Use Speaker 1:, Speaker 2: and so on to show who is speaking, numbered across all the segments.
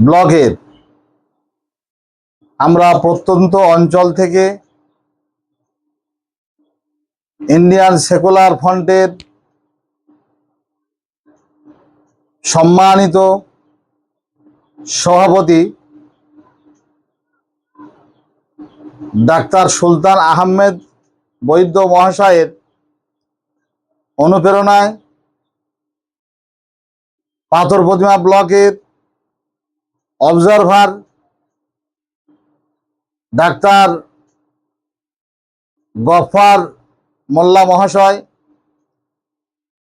Speaker 1: ব্লগের আমরা প্রত্যন্ত অঞ্চল থেকে ইন্ডিয়ান সেকুলার ফ্রন্টের সম্মানিত সভাপতি ডাক্তার সুলতান আহমেদ বৈদ্য মহাশয়ের অনুপ্রেরণায় পাথর প্রতিমা ব্লকের অবজারভার ডাক্তার গফার মোল্লা মহাশয়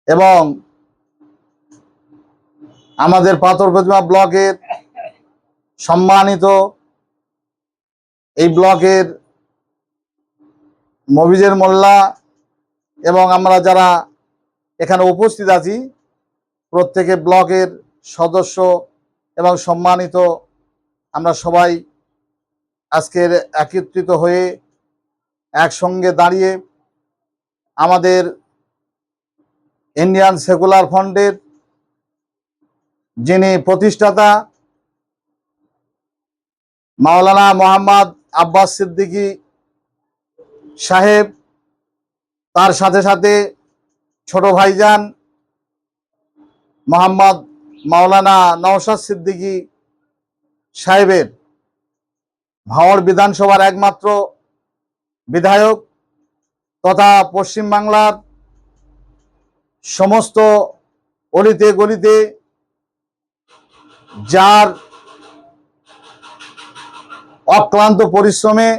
Speaker 1: এবং আমাদের পাথর প্রতিমা ব্লকের সম্মানিত এই ব্লকের মবিজের মোল্লা এবং আমরা যারা এখানে উপস্থিত আছি প্রত্যেকে ব্লকের সদস্য এবং সম্মানিত আমরা সবাই আজকের একত্রিত হয়ে একসঙ্গে দাঁড়িয়ে আমাদের ইন্ডিয়ান সেকুলার ফ্রন্টের যিনি প্রতিষ্ঠাতা মাওলানা মোহাম্মদ আব্বাস সিদ্দিকী সাহেব, তার সাথে সাথে ছোট ভাইজান মোহাম্মদ মাওলানা নওশাদ সিদ্দিকী সাহেবের ভাওয়ার বিধানসভার একমাত্র বিধায়ক তথা পশ্চিমবাংলার সমস্ত অলিতে গলিতে যার অক্লান্ত পরিশ্রমে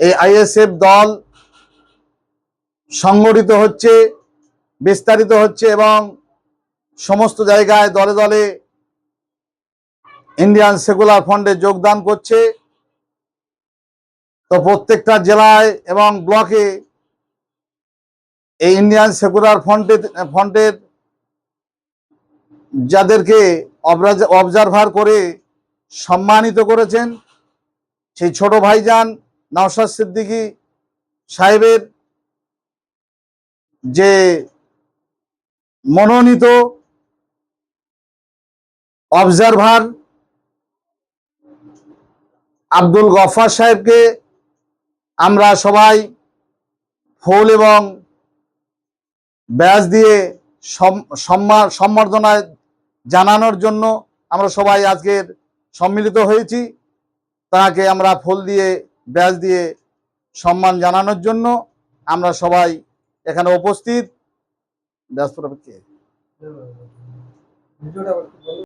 Speaker 1: এই আইএসএফ দল সংগঠিত হচ্ছে, বিস্তারিত হচ্ছে এবং সমস্ত জায়গায় দলে দলে ইন্ডিয়ান সেকুলার ফ্রন্টে যোগদান করছে। তো প্রত্যেকটা জেলায় এবং ব্লকে এই ইন্ডিয়ান সেকুলার ফ্রন্টে ফ্রন্টের যাদেরকে অবজারভার করে সম্মানিত করেছেন, সেই ছোট ভাইজান নওশাদ সিদ্দিকী সাহেবের যে মনোনীত অবজারভার আব্দুল গফার সাহেবকে আমরা সবাই ফুল এবং ব্যাজ দিয়ে সম- সম্মা- সম্বর্ধনা জানানোর জন্য আমরা সবাই আজকের সম্মিলিত হয়েছি। তাকে আমরা ফুল দিয়ে ব্যাজ দিয়ে সম্মান জানানোর জন্য আমরা সবাই এখানে উপস্থিত। ব্যস্ততা কে